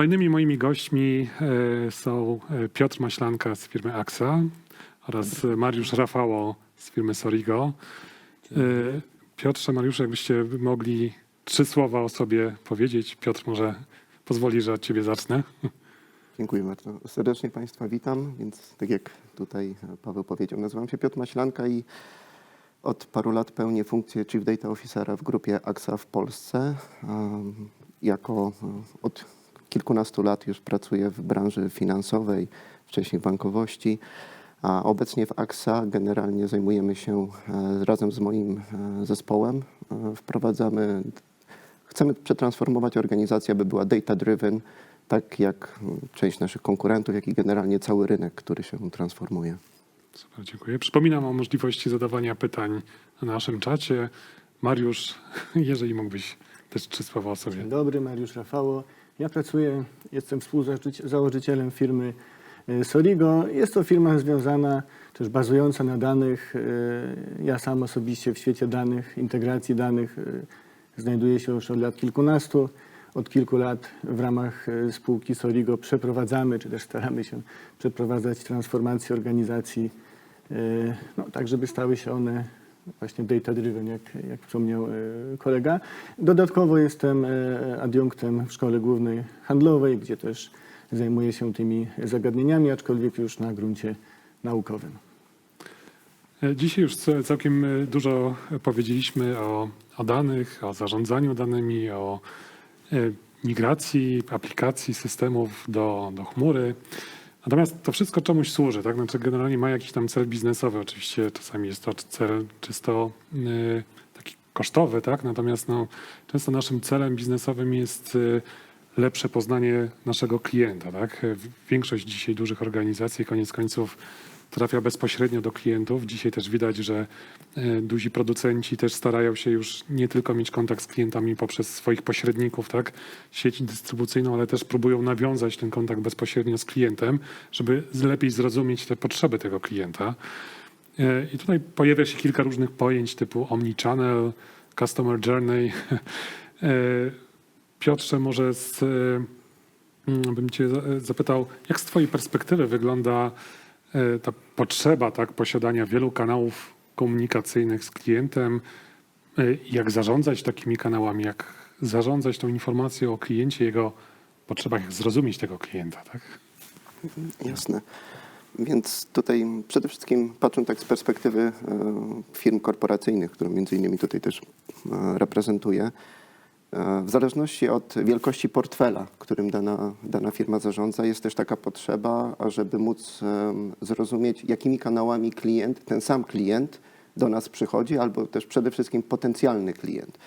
Kolejnymi moimi gośćmi e, są e, Piotr Maślanka z firmy AXA oraz Mariusz Rafało z firmy Sorigo. E, Piotrze, Mariusze, jakbyście mogli trzy słowa o sobie powiedzieć. Piotr, może pozwoli, że od ciebie zacznę. Dziękuję bardzo. Serdecznie Państwa witam. Więc tak jak tutaj Paweł powiedział, nazywam się Piotr Maślanka i od paru lat pełnię funkcję Chief Data Officera w grupie AXA w Polsce. Jako od kilkunastu lat już pracuję w branży finansowej, wcześniej w bankowości. A obecnie w AXA generalnie zajmujemy się e, razem z moim e, zespołem. e, Wprowadzamy Chcemy przetransformować organizację, aby była data-driven, tak jak część naszych konkurentów, jak i generalnie cały rynek, który się transformuje. Super, dziękuję. Przypominam o możliwości zadawania pytań na naszym czacie. Mariusz, jeżeli mógłbyś też trzy słowa o sobie. Dzień dobry, Mariusz Rafało. Ja pracuję, jestem współzałożycielem firmy e, Sorigo. Jest to firma związana, też bazująca na danych. E, Ja sam osobiście w świecie danych, integracji danych e, znajduję się już od lat kilkunastu. Od kilku lat w ramach spółki Sorigo przeprowadzamy, czy też staramy się przeprowadzać transformację organizacji, no, tak żeby stały się one właśnie data driven, jak, jak wspomniał e, kolega. Dodatkowo jestem e, adiunktem w szkole głównej handlowej, gdzie też zajmuję się tymi zagadnieniami, aczkolwiek już na gruncie naukowym. E, Dzisiaj już całkiem dużo powiedzieliśmy o, o danych, o zarządzaniu danymi, o migracji aplikacji, systemów do, do chmury. Natomiast to wszystko czemuś służy, tak? Znaczy generalnie ma jakiś tam cel biznesowy. Oczywiście czasami jest to cel czysto e, taki kosztowy, tak? Natomiast no, często naszym celem biznesowym jest e, lepsze poznanie naszego klienta, tak? E, Większość dzisiaj dużych organizacji koniec końców trafia bezpośrednio do klientów. Dzisiaj też widać, że e, duzi producenci też starają się już nie tylko mieć kontakt z klientami poprzez swoich pośredników, tak, sieć dystrybucyjną, ale też próbują nawiązać ten kontakt bezpośrednio z klientem, żeby lepiej zrozumieć te potrzeby tego klienta. E, I tutaj pojawia się kilka różnych pojęć typu omnichannel, customer journey. E, Piotrze, może z, bym cię za- zapytał, jak z twojej perspektywy wygląda ta potrzeba tak, posiadania wielu kanałów komunikacyjnych z klientem, e, jak zarządzać takimi kanałami, jak zarządzać tą informacją o kliencie, jego potrzebach, jak zrozumieć tego klienta, tak? Jasne. Więc tutaj przede wszystkim patrząc tak z perspektywy e, firm korporacyjnych, którą między innymi tutaj też e, reprezentuję, e, w zależności od wielkości portfela, którym dana, dana firma zarządza, jest też taka potrzeba, ażeby móc zrozumieć, jakimi kanałami klient, ten sam klient do nas przychodzi, albo też przede wszystkim potencjalny klient.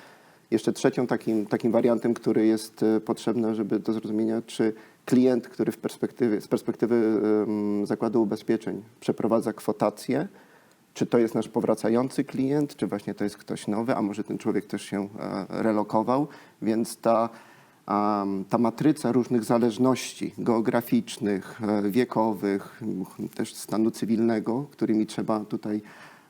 Jeszcze trzecią takim, takim wariantem, który jest e, potrzebny, żeby do zrozumienia, czy klient, który w z perspektywy zakładu ubezpieczeń przeprowadza kwotację, czy to jest nasz powracający klient, czy właśnie to jest ktoś nowy, a może ten człowiek też się e, relokował, więc ta, ta matryca różnych zależności geograficznych, e, wiekowych, też stanu cywilnego, którymi trzeba tutaj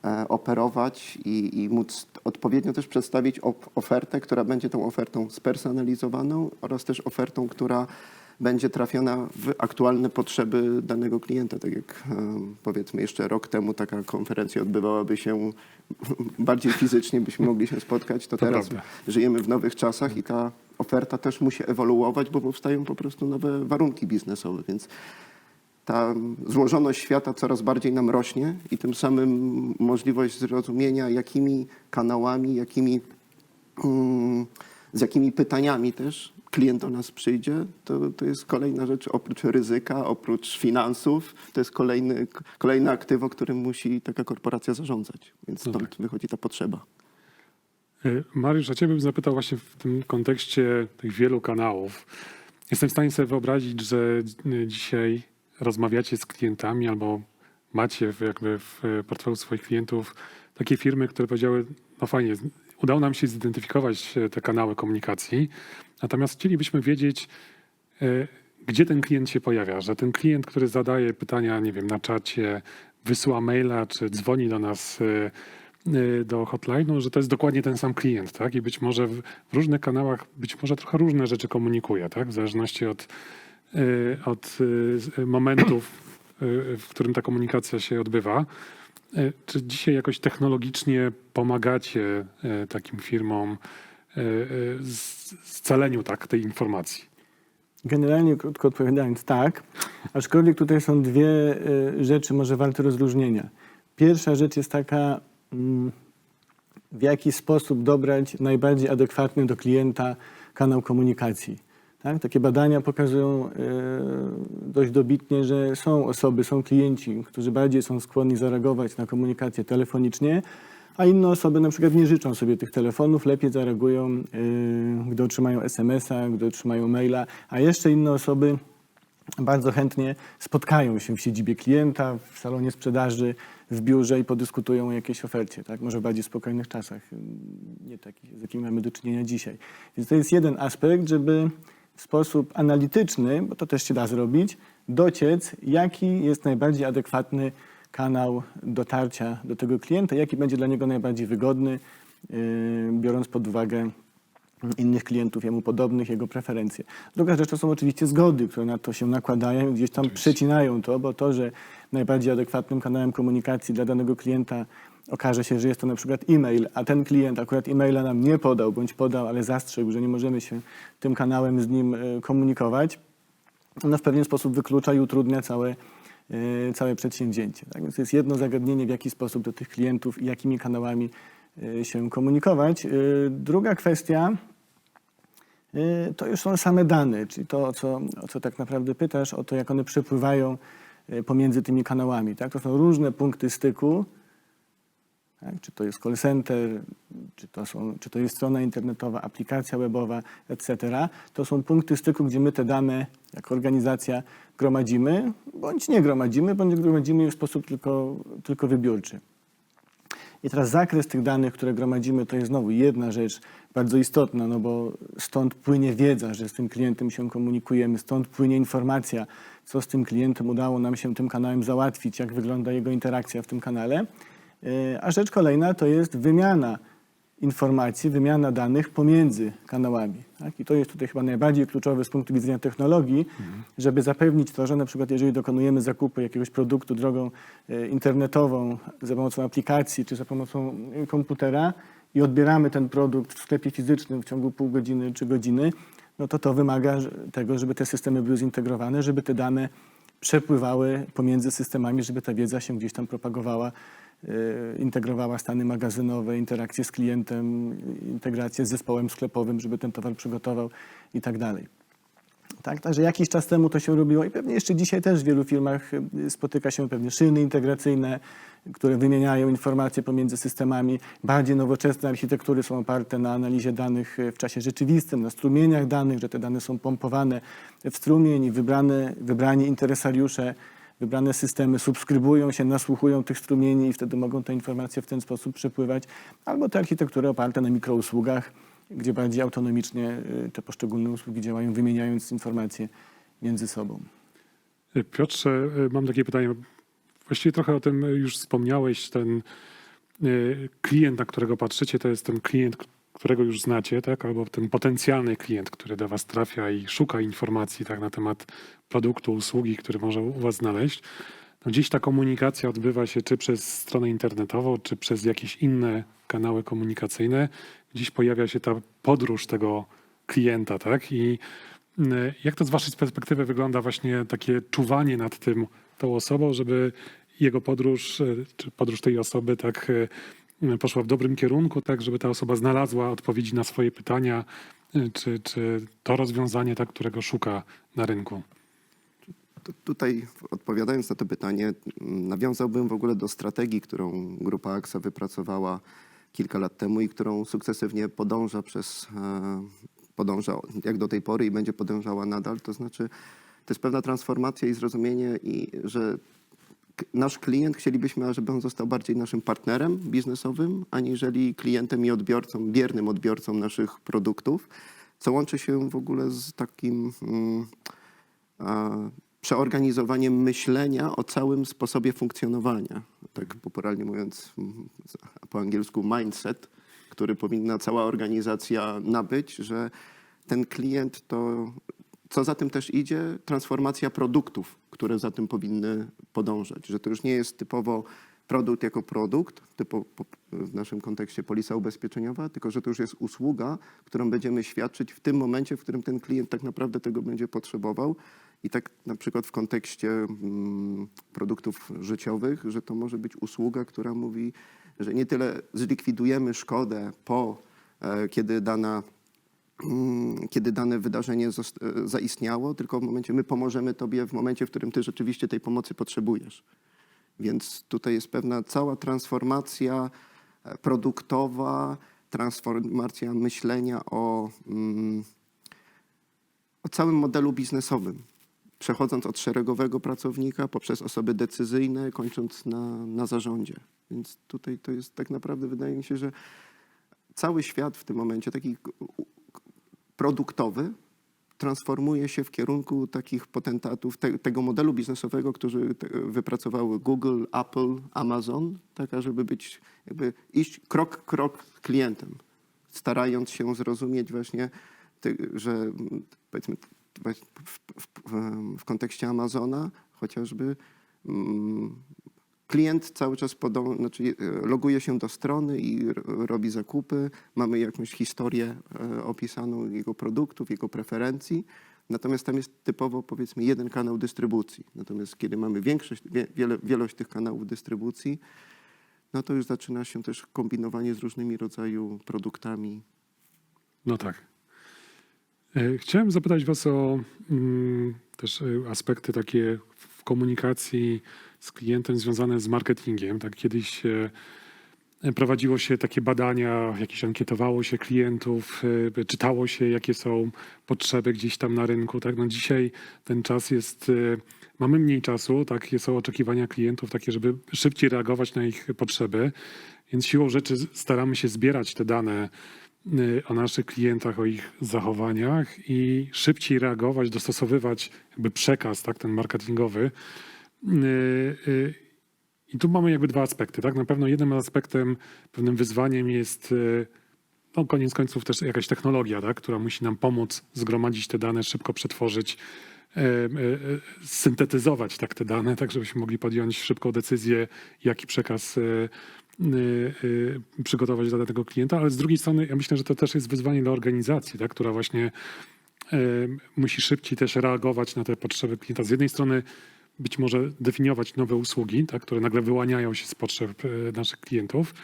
e, operować i, i móc odpowiednio też przedstawić ofertę, która będzie tą ofertą spersonalizowaną oraz też ofertą, która będzie trafiona w aktualne potrzeby danego klienta. Tak jak em, powiedzmy jeszcze rok temu taka konferencja odbywałaby się bardziej fizycznie, byśmy mogli się spotkać, to, To teraz prawda. żyjemy w nowych czasach i ta oferta też musi ewoluować, bo powstają po prostu nowe warunki biznesowe, więc ta złożoność świata coraz bardziej nam rośnie i tym samym możliwość zrozumienia, jakimi kanałami, jakimi, mm, z jakimi pytaniami też klient do nas przyjdzie, to, to jest kolejna rzecz oprócz ryzyka, oprócz finansów, to jest kolejny, kolejne aktywo, którym musi taka korporacja zarządzać. Więc No stąd tak. wychodzi ta potrzeba. E, Mariusz, a ciebie bym zapytał właśnie w tym kontekście tych wielu kanałów. Jestem w stanie sobie wyobrazić, że e, dzisiaj rozmawiacie z klientami albo macie jakby w portfelu swoich klientów takie firmy, które powiedziały, no fajnie, udało nam się zidentyfikować e, te kanały komunikacji, natomiast chcielibyśmy wiedzieć, e, gdzie ten klient się pojawia, że ten klient, który zadaje pytania, nie wiem, na czacie, wysyła maila, czy dzwoni do nas e, do hotline'u, że to jest dokładnie ten sam klient, tak? I być może w, różnych kanałach być może trochę różne rzeczy komunikuje, tak? W zależności od, od momentów, w którym ta komunikacja się odbywa. Y, Czy dzisiaj jakoś technologicznie pomagacie y, takim firmom y, z- scaleniu tak, tej informacji? Generalnie, krótko odpowiadając, tak. Aczkolwiek tutaj są dwie rzeczy może warte rozróżnienia. Pierwsza rzecz jest taka, mm, w jaki sposób dobrać najbardziej adekwatny do klienta kanał komunikacji. Tak? Takie badania pokazują y, dość dobitnie, że są osoby, są klienci, którzy bardziej są skłonni zareagować na komunikację telefonicznie, a inne osoby na przykład nie życzą sobie tych telefonów, lepiej zareagują, y, gdy otrzymają SMS-a, gdy otrzymają maila, a jeszcze inne osoby bardzo chętnie spotkają się w siedzibie klienta, w salonie sprzedaży, w biurze i podyskutują o jakiejś ofercie, tak? może w bardziej spokojnych czasach, nie takich, z jakimi mamy do czynienia dzisiaj. Więc to jest jeden aspekt, żeby w sposób analityczny, bo to też się da zrobić, dociec, jaki jest najbardziej adekwatny kanał dotarcia do tego klienta, jaki będzie dla niego najbardziej wygodny, yy, biorąc pod uwagę innych klientów jemu podobnych, jego preferencje. Druga rzecz to są oczywiście zgody, które na to się nakładają i gdzieś tam przecinają to, bo to, że najbardziej adekwatnym kanałem komunikacji dla danego klienta okaże się, że jest to na przykład e-mail, a ten klient akurat e-maila nam nie podał, bądź podał, ale zastrzegł, że nie możemy się tym kanałem z nim e, komunikować, no w pewien sposób wyklucza i utrudnia całe, e, całe przedsięwzięcie. Tak? Więc to jest jedno zagadnienie, w jaki sposób do tych klientów i jakimi kanałami e, się komunikować. Druga kwestia to już są same dane, czyli to, o co, o co tak naprawdę pytasz, o to, jak one przepływają pomiędzy tymi kanałami. Tak? To są różne punkty styku, tak? Czy to jest call center, czy to, są, czy to jest strona internetowa, aplikacja webowa, etc. To są punkty styku, gdzie my te dane jako organizacja gromadzimy, bądź nie gromadzimy, bądź gromadzimy je w sposób tylko, tylko wybiórczy. I teraz zakres tych danych, które gromadzimy, to jest znowu jedna rzecz bardzo istotna, no bo stąd płynie wiedza, że z tym klientem się komunikujemy, stąd płynie informacja, co z tym klientem udało nam się tym kanałem załatwić, jak wygląda jego interakcja w tym kanale. Yy, A rzecz kolejna to jest wymiana informacji, wymiana danych pomiędzy kanałami. Tak? I to jest tutaj chyba najbardziej kluczowe z punktu widzenia technologii, żeby zapewnić to, że na przykład jeżeli dokonujemy zakupu jakiegoś produktu drogą e, internetową za pomocą aplikacji czy za pomocą e, komputera i odbieramy ten produkt w sklepie fizycznym w ciągu pół godziny czy godziny, no to to wymaga tego, żeby te systemy były zintegrowane, żeby te dane przepływały pomiędzy systemami, żeby ta wiedza się gdzieś tam propagowała, e, integrowała stany magazynowe, interakcje z klientem, integrację z zespołem sklepowym, żeby ten towar przygotował i tak dalej. Tak, także jakiś czas temu to się robiło i pewnie jeszcze dzisiaj też w wielu firmach y, spotyka się pewnie szyny integracyjne, które wymieniają informacje pomiędzy systemami. Bardziej nowoczesne architektury są oparte na analizie danych y, w czasie rzeczywistym, na strumieniach danych, że te dane są pompowane w strumień i wybrani interesariusze, wybrane systemy subskrybują się, nasłuchują tych strumieni i wtedy mogą te informacje w ten sposób przepływać. Albo te architektury oparte na mikrousługach, gdzie bardziej autonomicznie y, te poszczególne usługi działają, wymieniając informacje między sobą. Piotrze, y, mam takie pytanie. Właściwie trochę o tym już wspomniałeś. Ten y, klient, na którego patrzycie, to jest ten klient, którego już znacie, tak? albo ten potencjalny klient, który do Was trafia i szuka informacji tak, na temat produktu, usługi, który może u Was znaleźć. No dziś ta komunikacja odbywa się czy przez stronę internetową, czy przez jakieś inne kanały komunikacyjne. Dziś pojawia się ta podróż tego klienta, tak? I y, jak to z Waszej perspektywy wygląda właśnie takie czuwanie nad tym, tą osobą, żeby jego podróż, y, czy podróż tej osoby tak y, poszła w dobrym kierunku, tak, żeby ta osoba znalazła odpowiedzi na swoje pytania, y, czy, czy to rozwiązanie, tak, którego szuka na rynku. Tu- Tutaj odpowiadając na to pytanie, m, nawiązałbym w ogóle do strategii, którą grupa AXA wypracowała kilka lat temu i którą sukcesywnie podąża przez, e, podąża jak do tej pory i będzie podążała nadal. To znaczy, to jest pewna transformacja i zrozumienie, i że nasz klient chcielibyśmy, żeby on został bardziej naszym partnerem biznesowym, aniżeli klientem i odbiorcą, biernym odbiorcą naszych produktów, co łączy się w ogóle z takim mm, a, przeorganizowaniem myślenia o całym sposobie funkcjonowania. Tak popularnie mówiąc mm, po angielsku mindset, który powinna cała organizacja nabyć, że ten klient to, co za tym też idzie, transformacja produktów, które za tym powinny podążać. Że to już nie jest typowo produkt jako produkt, typu w naszym kontekście polisa ubezpieczeniowa, tylko że to już jest usługa, którą będziemy świadczyć w tym momencie, w którym ten klient tak naprawdę tego będzie potrzebował. I tak na przykład w kontekście mm, produktów życiowych, że to może być usługa, która mówi, że nie tyle zlikwidujemy szkodę po, e, kiedy dana kiedy dane wydarzenie e, zaistniało, tylko w momencie my pomożemy tobie w momencie, w którym ty rzeczywiście tej pomocy potrzebujesz. Więc tutaj jest pewna cała transformacja e, produktowa, transformacja myślenia o, mm, o całym modelu biznesowym. Przechodząc od szeregowego pracownika poprzez osoby decyzyjne, kończąc na, na zarządzie. Więc tutaj to jest tak naprawdę, wydaje mi się, że cały świat w tym momencie, taki produktowy, transformuje się w kierunku takich potentatów te, tego modelu biznesowego, który te, wypracowały Google, Apple, Amazon, tak żeby być, jakby iść krok, krok klientem, starając się zrozumieć właśnie, te, że powiedzmy w, w, w, w kontekście Amazona chociażby mm, klient cały czas podą, znaczy, e, loguje się do strony i robi zakupy. Mamy jakąś historię e, opisaną jego produktów, jego preferencji. Natomiast tam jest typowo powiedzmy jeden kanał dystrybucji. Natomiast kiedy mamy większość, wie, wiele, wielość tych kanałów dystrybucji, no to już zaczyna się też kombinowanie z różnymi rodzaju produktami. No tak. E, Chciałem zapytać Was o mm, też aspekty takie komunikacji z klientem związane z marketingiem. Tak kiedyś e, prowadziło się takie badania, jakieś ankietowało się klientów, e, czytało się, jakie są potrzeby gdzieś tam na rynku. Tak? No dzisiaj ten czas jest, e, mamy mniej czasu, tak? są oczekiwania klientów takie, żeby szybciej reagować na ich potrzeby, więc siłą rzeczy staramy się zbierać te dane o naszych klientach, o ich zachowaniach i szybciej reagować, dostosowywać jakby przekaz, tak, ten marketingowy. Y, y, I tu mamy jakby dwa aspekty, tak? Na pewno jednym aspektem, pewnym wyzwaniem jest y, no koniec końców też jakaś technologia, tak? która musi nam pomóc zgromadzić te dane, szybko przetworzyć, syntetyzować tak te dane, tak żebyśmy mogli podjąć szybką decyzję, jaki przekaz przygotować dla danego klienta, ale z drugiej strony ja myślę, że to też jest wyzwanie dla organizacji, tak? która właśnie e, musi szybciej też reagować na te potrzeby klienta. Z jednej strony być może definiować nowe usługi, tak, które nagle wyłaniają się z potrzeb naszych klientów,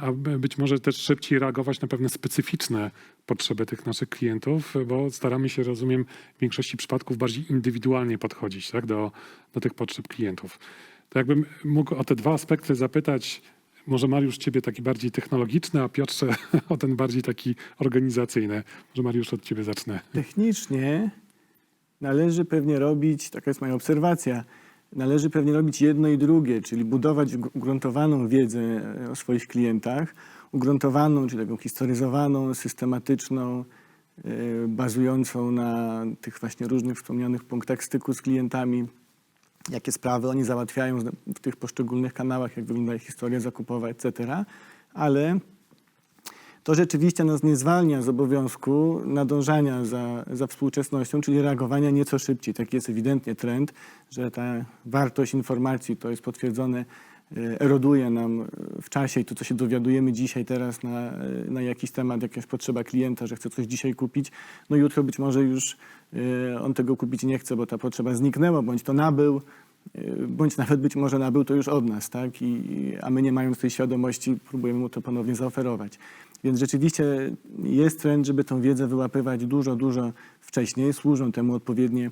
a być może też szybciej reagować na pewne specyficzne potrzeby tych naszych klientów, bo staramy się, rozumiem, w większości przypadków bardziej indywidualnie podchodzić tak, do, do tych potrzeb klientów. To jakbym mógł o te dwa aspekty zapytać, może Mariusz ciebie taki bardziej technologiczny, a Piotrze o ten bardziej taki organizacyjny. Może Mariusz od ciebie zacznę. Technicznie należy pewnie robić, taka jest moja obserwacja, należy pewnie robić jedno i drugie, czyli budować gr- ugruntowaną wiedzę e, o swoich klientach, ugruntowaną, czyli taką historyzowaną, systematyczną, e, bazującą na tych właśnie różnych wspomnianych punktach styku z klientami, jakie sprawy oni załatwiają w tych poszczególnych kanałach, jak wygląda ich historia zakupowa, etc. Ale to rzeczywiście nas nie zwalnia z obowiązku nadążania za, za współczesnością, czyli reagowania nieco szybciej. Taki jest ewidentnie trend, że ta wartość informacji, to jest potwierdzone, eroduje nam e, w czasie i to, co się dowiadujemy dzisiaj, teraz na, e, na jakiś temat, jakaś potrzeba klienta, że chce coś dzisiaj kupić, no jutro być może już e, on tego kupić nie chce, bo ta potrzeba zniknęła, bądź to nabył, e, bądź nawet być może nabył to już od nas, tak? I, a my nie mając tej świadomości próbujemy mu to ponownie zaoferować. Więc rzeczywiście jest trend, żeby tą wiedzę wyłapywać dużo, dużo wcześniej. Służą temu odpowiednie,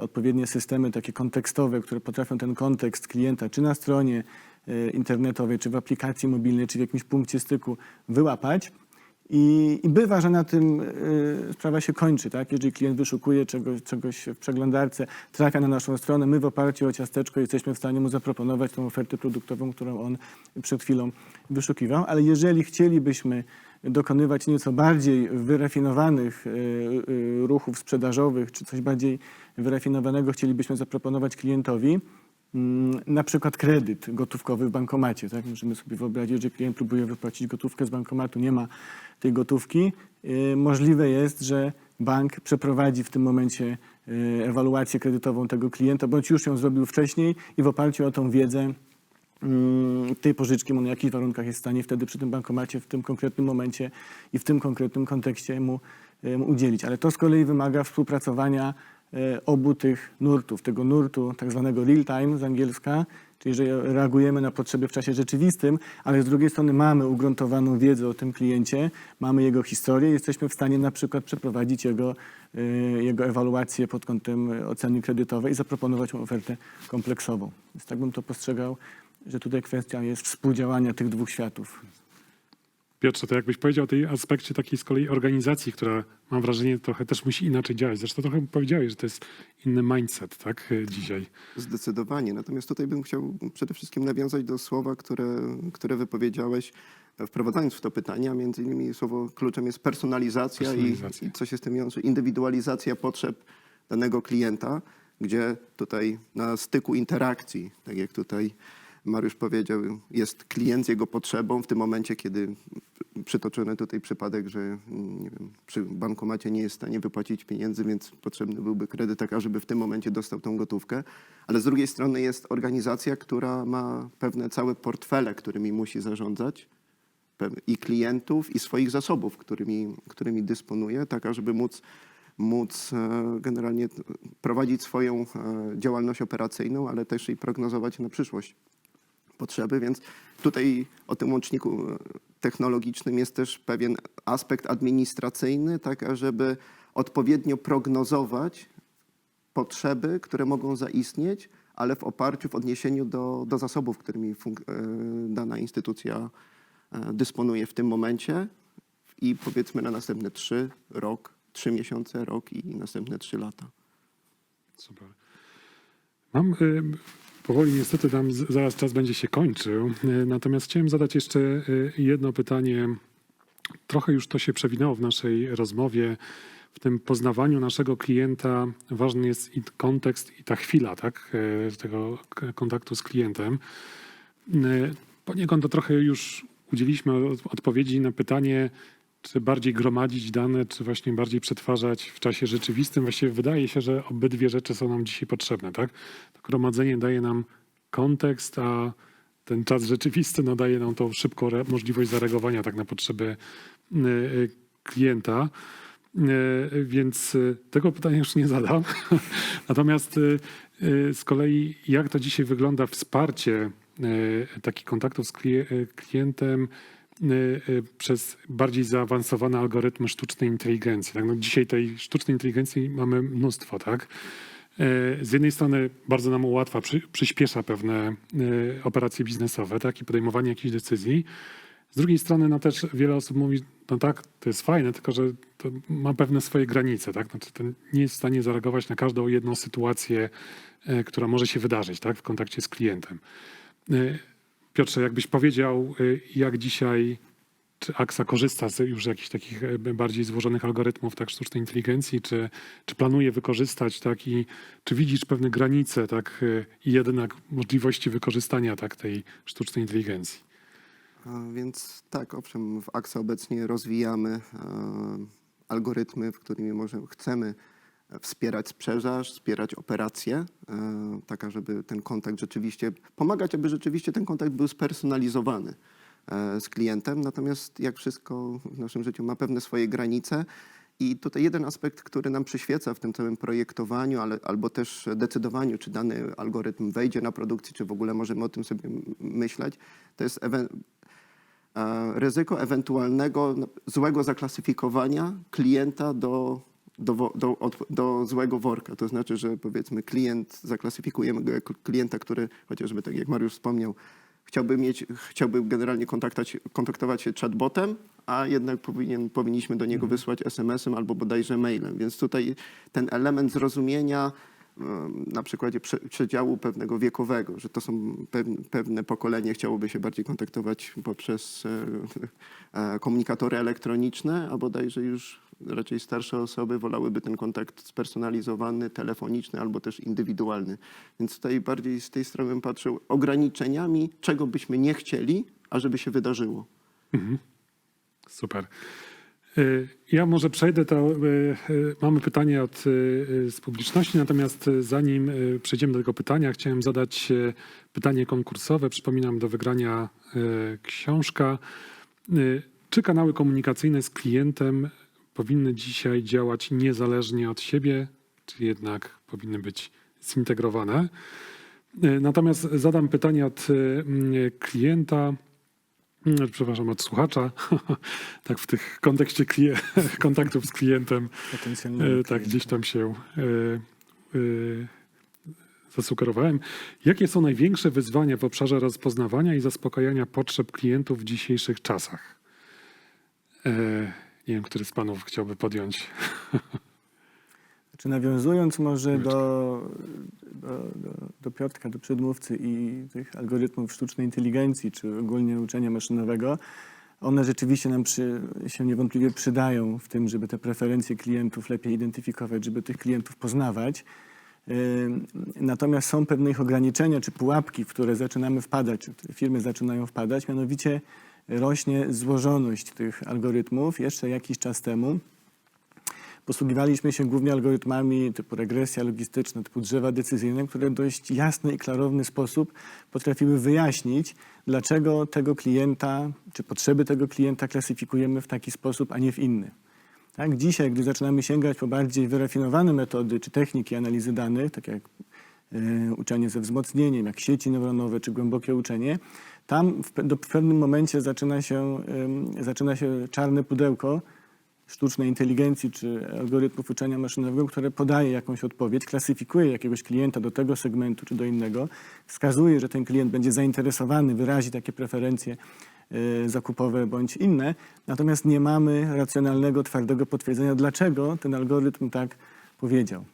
odpowiednie systemy takie kontekstowe, które potrafią ten kontekst klienta, czy na stronie y, internetowej, czy w aplikacji mobilnej, czy w jakimś punkcie styku wyłapać. I, I bywa, że na tym y, sprawa się kończy, tak? Jeżeli klient wyszukuje czegoś, czegoś w przeglądarce, trafia na naszą stronę, my w oparciu o ciasteczko jesteśmy w stanie mu zaproponować tą ofertę produktową, którą on przed chwilą wyszukiwał. Ale jeżeli chcielibyśmy dokonywać nieco bardziej wyrafinowanych e, e, ruchów sprzedażowych, czy coś bardziej wyrafinowanego chcielibyśmy zaproponować klientowi, mm, na przykład kredyt gotówkowy w bankomacie. Tak? Możemy sobie wyobrazić, że klient próbuje wypłacić gotówkę z bankomatu, nie ma tej gotówki. E, Możliwe jest, że bank przeprowadzi w tym momencie ewaluację kredytową tego klienta, bądź już ją zrobił wcześniej i w oparciu o tą wiedzę tej pożyczki mu na jakich warunkach jest w stanie wtedy przy tym bankomacie w tym konkretnym momencie i w tym konkretnym kontekście mu, e, mu udzielić. Ale to z kolei wymaga współpracowania e, obu tych nurtów, tego nurtu tak zwanego real time z angielska, czyli że reagujemy na potrzeby w czasie rzeczywistym, ale z drugiej strony mamy ugruntowaną wiedzę o tym kliencie, mamy jego historię, jesteśmy w stanie na przykład przeprowadzić jego, e, jego ewaluację pod kątem oceny kredytowej i zaproponować mu ofertę kompleksową. Więc tak bym to postrzegał, że tutaj kwestia jest współdziałania tych dwóch światów. Piotrze, to jakbyś powiedział o tej aspekcie takiej z kolei organizacji, która mam wrażenie trochę też musi inaczej działać. Zresztą trochę powiedziałeś, że to jest inny mindset, tak, e, dzisiaj. Zdecydowanie. Natomiast tutaj bym chciał przede wszystkim nawiązać do słowa, które, które wypowiedziałeś, e, wprowadzając w to pytanie, a między innymi słowo kluczem jest personalizacja, Personalizacja. I, i co się z tym wiąże, indywidualizacja potrzeb danego klienta, gdzie tutaj na styku interakcji, tak jak tutaj Mariusz powiedział, jest klient jego potrzebą w tym momencie, kiedy przytoczony tutaj przypadek, że nie wiem, przy bankomacie nie jest w stanie wypłacić pieniędzy, więc potrzebny byłby kredyt, tak żeby w tym momencie dostał tą gotówkę. Ale z drugiej strony jest organizacja, która ma pewne całe portfele, którymi musi zarządzać i klientów, i swoich zasobów, którymi, którymi dysponuje, tak żeby móc, móc e, generalnie prowadzić swoją e, działalność operacyjną, ale też i prognozować na przyszłość potrzeby, więc tutaj o tym łączniku e, technologicznym jest też pewien aspekt administracyjny, tak ażeby odpowiednio prognozować potrzeby, które mogą zaistnieć, ale w oparciu, w odniesieniu do, do zasobów, którymi e, dana instytucja e, dysponuje w tym momencie i powiedzmy na następne trzy, rok, trzy miesiące, rok i następne trzy lata. Super. Mam powoli, niestety tam z- zaraz czas będzie się kończył, y, natomiast chciałem zadać jeszcze y, jedno pytanie. Trochę już to się przewinęło w naszej rozmowie. W tym poznawaniu naszego klienta ważny jest i kontekst, i ta chwila, tak, y, tego kontaktu z klientem. Poniekąd to trochę już udzieliliśmy od- odpowiedzi na pytanie, czy bardziej gromadzić dane, czy właśnie bardziej przetwarzać w czasie rzeczywistym. Właściwie wydaje się, że obydwie rzeczy są nam dzisiaj potrzebne. Tak? To gromadzenie daje nam kontekst, a ten czas rzeczywisty no, daje nam tą szybką możliwość zareagowania tak na potrzeby y, y, klienta. Y, Więc tego pytania już nie zadam. Natomiast z kolei, jak to dzisiaj wygląda wsparcie takich kontaktów z kli- klientem przez bardziej zaawansowane algorytmy sztucznej inteligencji. Tak? No dzisiaj tej sztucznej inteligencji mamy mnóstwo, tak? Y, Z jednej strony bardzo nam ułatwia, przy, przyspiesza pewne y, operacje biznesowe, tak? I podejmowanie jakichś decyzji. Z drugiej strony no też wiele osób mówi, no tak, to jest fajne, tylko że to ma pewne swoje granice, tak? Znaczy to nie jest w stanie zareagować na każdą jedną sytuację, która może się wydarzyć, tak? W kontakcie z klientem. Piotrze, jakbyś powiedział, e, jak dzisiaj, czy AXA korzysta z już jakichś takich e, bardziej złożonych algorytmów, tak, sztucznej inteligencji, czy, czy planuje wykorzystać, tak, i czy widzisz pewne granice, tak, e, i jednak możliwości wykorzystania, tak, tej sztucznej inteligencji? Więc tak, owszem, w AXA obecnie rozwijamy e, algorytmy, w którymi może, chcemy wspierać sprzedaż, wspierać operacje, e, taka, żeby ten kontakt rzeczywiście, pomagać, aby rzeczywiście ten kontakt był spersonalizowany e, z klientem. Natomiast jak wszystko w naszym życiu ma pewne swoje granice. I tutaj jeden aspekt, który nam przyświeca w tym całym projektowaniu, ale, albo też decydowaniu, czy dany algorytm wejdzie na produkcję, czy w ogóle możemy o tym sobie myśleć, to jest ewe- e, ryzyko ewentualnego no, złego zaklasyfikowania klienta do, do, do, do złego worka. To znaczy, że powiedzmy klient, zaklasyfikujemy go jako klienta, który chociażby tak jak Mariusz wspomniał, chciałby mieć, chciałby generalnie kontaktować się chatbotem, a jednak powinien, powinniśmy do niego wysłać SMS-em albo bodajże mailem. Więc tutaj ten element zrozumienia na przykładzie prze- przedziału pewnego wiekowego, że to są pew- pewne pokolenie chciałoby się bardziej kontaktować poprzez e, e, komunikatory elektroniczne, a bodajże już raczej starsze osoby wolałyby ten kontakt spersonalizowany, telefoniczny albo też indywidualny. Więc tutaj bardziej z tej strony bym patrzył ograniczeniami, czego byśmy nie chcieli, ażeby się wydarzyło. Super. Y, Ja może przejdę, to y, y, mamy pytanie od z publiczności, natomiast zanim przejdziemy do tego pytania, chciałem zadać pytanie konkursowe. Przypominam, do wygrania książka. Czy kanały komunikacyjne z klientem powinny dzisiaj działać niezależnie od siebie, czy jednak powinny być zintegrowane? Y, Natomiast zadam pytanie od mm, klienta. Przepraszam, od słuchacza, tak w tych kontekście kontaktów z klientem, e, tak gdzieś tam się e, e, zasugerowałem. Jakie są największe wyzwania w obszarze rozpoznawania i zaspokajania potrzeb klientów w dzisiejszych czasach? Nie wiem, który z panów chciałby podjąć. Znaczy nawiązując może do, do, do, do Piotrka, do przedmówcy i tych algorytmów sztucznej inteligencji, czy ogólnie uczenia maszynowego, one rzeczywiście nam przy, się niewątpliwie przydają w tym, żeby te preferencje klientów lepiej identyfikować, żeby tych klientów poznawać. Natomiast są pewne ich ograniczenia czy pułapki, w które zaczynamy wpadać, czy firmy zaczynają wpadać, mianowicie rośnie złożoność tych algorytmów. Jeszcze jakiś czas temu Posługiwaliśmy się głównie algorytmami typu regresja logistyczna, typu drzewa decyzyjne, które w dość jasny i klarowny sposób potrafiły wyjaśnić, dlaczego tego klienta, czy potrzeby tego klienta klasyfikujemy w taki sposób, a nie w inny. Tak? Dzisiaj, gdy zaczynamy sięgać po bardziej wyrafinowane metody czy techniki analizy danych, tak jak e, uczenie ze wzmocnieniem, jak sieci neuronowe czy głębokie uczenie, tam w, do, w pewnym momencie zaczyna się, zaczyna się czarne pudełko, sztucznej inteligencji czy algorytmów uczenia maszynowego, które podaje jakąś odpowiedź, klasyfikuje jakiegoś klienta do tego segmentu czy do innego, wskazuje, że ten klient będzie zainteresowany, wyrazi takie preferencje y, zakupowe bądź inne, natomiast nie mamy racjonalnego, twardego potwierdzenia, dlaczego ten algorytm tak powiedział.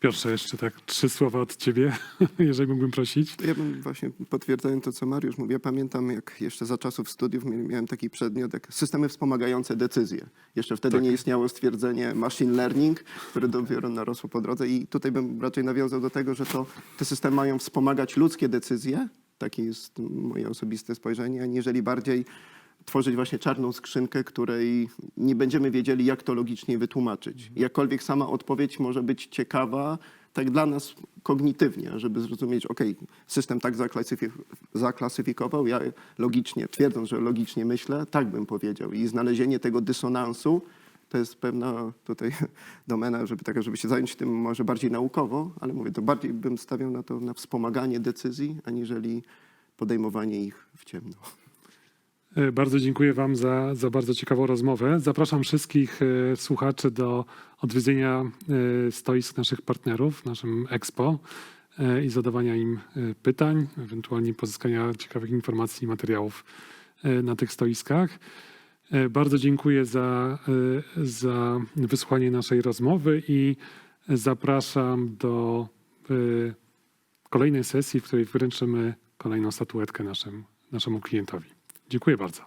Piotrze, jeszcze tak trzy słowa od ciebie, jeżeli mógłbym prosić. Ja bym właśnie potwierdzając to, co Mariusz mówi, ja pamiętam, jak jeszcze za czasów studiów mia- miałem taki przedmiot jak systemy wspomagające decyzje. Jeszcze wtedy Tak. nie istniało stwierdzenie machine learning, które dopiero narosło po drodze i tutaj bym raczej nawiązał do tego, że to te systemy mają wspomagać ludzkie decyzje, takie jest moje osobiste spojrzenie, aniżeli bardziej tworzyć właśnie czarną skrzynkę, której nie będziemy wiedzieli, jak to logicznie wytłumaczyć. Jakkolwiek sama odpowiedź może być ciekawa, tak dla nas kognitywnie, żeby zrozumieć, ok, system tak zaklasyfik- zaklasyfikował, ja logicznie, twierdząc, że logicznie myślę, tak bym powiedział. I znalezienie tego dysonansu to jest pewna tutaj domena, żeby, taka, żeby się zająć tym może bardziej naukowo, ale mówię, to bardziej bym stawiał na to, na wspomaganie decyzji, aniżeli podejmowanie ich w ciemno. E, Bardzo dziękuję Wam za, za bardzo ciekawą rozmowę. Zapraszam wszystkich e, słuchaczy do odwiedzenia e, stoisk naszych partnerów w naszym Expo i zadawania im pytań, ewentualnie pozyskania ciekawych informacji i materiałów na tych stoiskach. Bardzo dziękuję za, za wysłuchanie naszej rozmowy i zapraszam do kolejnej sesji, w której wręczymy kolejną statuetkę naszym, naszemu klientowi. Dziękuję bardzo.